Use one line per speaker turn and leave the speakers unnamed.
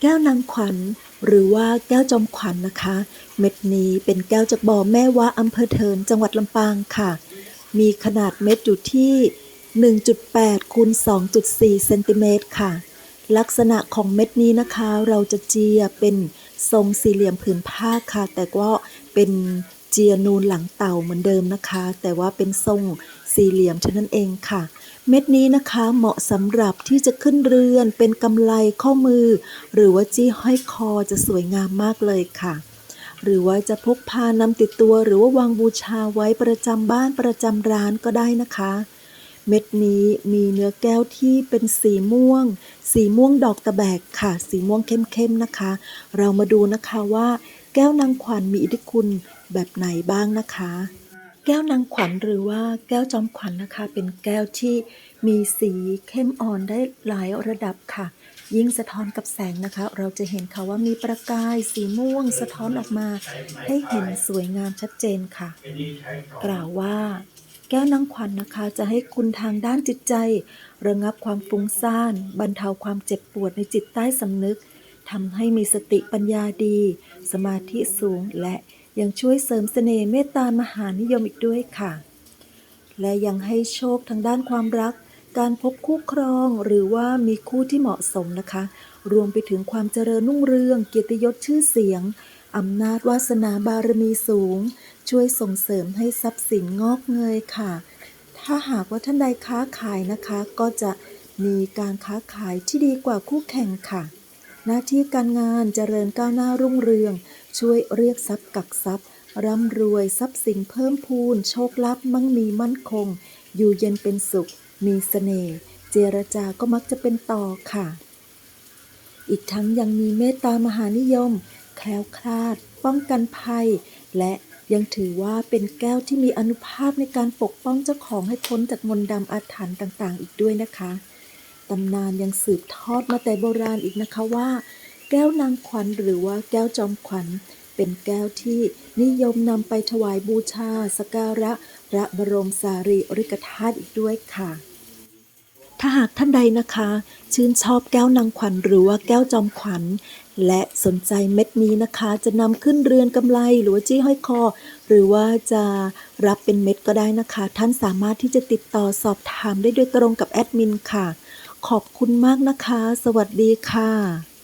แก้วนางขวัญ หรือว่าแก้วจอมขวัญนะคะ เม็ดนี้เป็นแก้วจากบ่อแม่วะอำเภอเทินจังหวัดลำปางค่ะ มีขนาดเม็ดอยู่ที่ 1.8คูณ2.4เซนติเมตรค่ะ ลักษณะของเม็ดนี้นะคะ เราจะเจียเป็นทรงสี่เหลี่ยมผืนผ้าค่ะ แต่ก็เป็น เจียนูนหลังเต่าเหมือนเดิมนะคะ แต่ว่าเป็นทรงสี่เหลี่ยมเท่านั้นเองค่ะ เม็ดนี้นะคะเหมาะสำหรับที่จะขึ้นเรือนเป็นกำไลข้อมือ หรือว่าจี้ห้อยคอจะสวยงามมากเลยค่ะ หรือว่าจะพกพานำติดตัว หรือว่าวางบูชาไว้ประจำบ้านประจำร้านก็ได้นะคะ เม็ดนี้มีเนื้อแก้วที่เป็นสีม่วง สีม่วงดอกตะแบกค่ะ สีม่วงเข้มๆนะคะ เรามาดูนะคะว่าแก้วนางขวัญมีอิทธิคุณ แบบไหนบ้างนะคะ แก้วนางขวัญหรือว่าแก้วจอมขวัญนะคะ เป็นแก้วที่มีสีเข้มอ่อนได้หลายระดับค่ะ ยิ่งสะท้อนกับแสงนะคะ เราจะเห็นค่ะว่ามีประกายสีม่วงสะท้อนออกมา ให้เห็นสวยงามชัดเจนค่ะ กล่าวว่าแก้วนางขวัญนะคะจะให้คุณทางด้านจิตใจ ระงับความฟุ้งซ่าน บรรเทาความเจ็บปวดในจิตใต้สำนึกทำให้มีสติปัญญาดี สมาธิสูงและ ยังช่วยเสริมเสน่ห์เมตตามหานิยมอีกด้วยค่ะ และยังให้โชคทางด้านความรัก การพบคู่ครองหรือว่ามีคู่ที่เหมาะสมนะคะ รวมไปถึงความเจริญรุ่งเรืองเกียรติยศชื่อเสียงอำนาจวาสนาบารมีสูง ช่วยส่งเสริมให้ทรัพย์สินงอกเงยค่ะ ถ้าหากว่าท่านใดค้าขายนะคะ ก็จะมีการค้าขายที่ดีกว่าคู่แข่งค่ะ หน้าที่การงานเจริญก้าวหน้ารุ่งเรือง ช่วยเรียกทรัพย์กักทรัพย์ ร่ำรวยทรัพย์สินเพิ่มพูน โชคลาภมั่งมีมั่นคง อยู่เย็นเป็นสุข มีเสน่ห์เจรจาก็มักจะเป็นต่อค่ะ อีกทั้งยังมีเมตตามหานิยม แคล้วคลาด ป้องกันภัย และยังถือว่าเป็นแก้วที่มีอนุภาพในการปกป้องเจ้าของให้พ้นจากมนต์ดำอาถรรพ์ต่างๆ อีกด้วยนะคะ ตำนานยังสืบทอดมาแต่โบราณอีกนะคะว่า แก้วนางขวัญหรือว่าแก้วจอมขวัญ เป็นแก้วที่นิยมนำไปถวายบูชาสการะ พระบรมสารีริกธาตุอีกด้วยค่ะ ถ้าหากท่านใดนะคะ ชื่นชอบแก้วนางขวัญหรือว่าแก้วจอมขวัญ และสนใจเม็ดนี้นะคะ จะนำขึ้นเรือนกำไลหรือว่าจี้ห้อยคอ หรือว่าจะรับเป็นเม็ดก็ได้นะคะ ท่านสามารถที่จะติดต่อสอบถามได้โดยตรงกับแอดมินค่ะ ขอบคุณมากนะคะ สวัสดีค่ะ